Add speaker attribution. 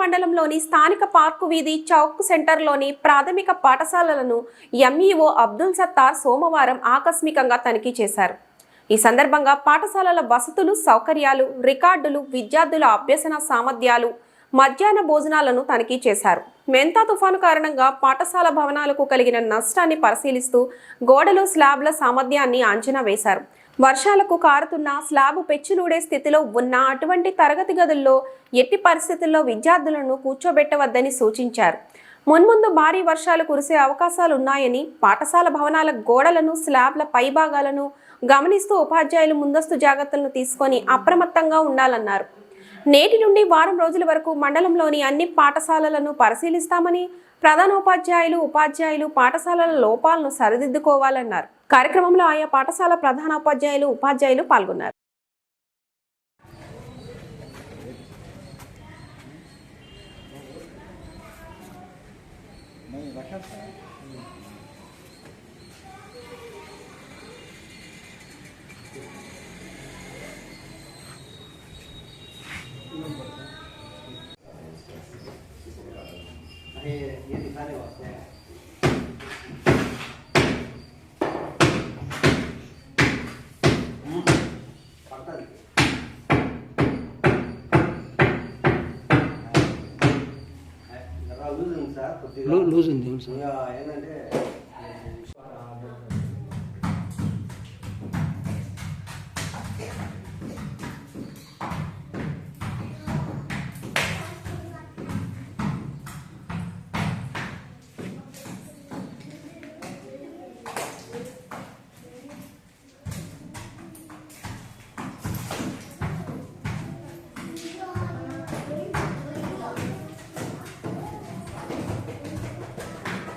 Speaker 1: మండలంలోని స్థానిక పార్కు వీధి చౌక్ సెంటర్లోని ప్రాథమిక పాఠశాలలను ఎంఈఓ అబ్దుల్ సత్తార్ సోమవారం ఆకస్మికంగా తనిఖీ చేశారు. ఈ సందర్భంగా పాఠశాలల వసతులు సౌకర్యాలు రికార్డులు విద్యార్థుల అభ్యసన సామర్థ్యాలు మధ్యాహ్న భోజనాలను తనిఖీ చేశారు. మెంతా తుఫాను కారణంగా పాఠశాల భవనాలకు కలిగిన నష్టాన్ని పరిశీలిస్తూ గోడలు స్లాబ్ల సామర్థ్యాన్ని అంచనా వేశారు. వర్షాలకు కారుతున్న స్లాబు పెచ్చులూడే స్థితిలో ఉన్న అటువంటి తరగతి గదుల్లో ఎట్టి పరిస్థితుల్లో విద్యార్థులను కూర్చోబెట్టవద్దని సూచించారు. మున్ముందు భారీ వర్షాలు కురిసే అవకాశాలున్నాయని పాఠశాల భవనాల గోడలను స్లాబ్ల పైభాగాలను గమనిస్తూ ఉపాధ్యాయులు ముందస్తు జాగ్రత్తలను తీసుకొని అప్రమత్తంగా ఉండాలన్నారు. నేటి నుండి వారం రోజుల వరకు మండలంలోని అన్ని పాఠశాలలను పరిశీలిస్తామని ప్రధానోపాధ్యాయులు ఉపాధ్యాయులు పాఠశాలల లోపాలను సరిదిద్దుకోవాలన్నారు. కార్యక్రమంలో ఆయా పాఠశాల ప్రధానోపాధ్యాయులు ఉపాధ్యాయులు పాల్గొన్నారు.
Speaker 2: हे ये दिखाने वास्ते है పడతాది జరా లూజ్ ఉంది సార్ కొద్దిగా
Speaker 3: లూ- లూజ్ ఉంది ఏం సార్
Speaker 2: ఇంకా ఏంటంటే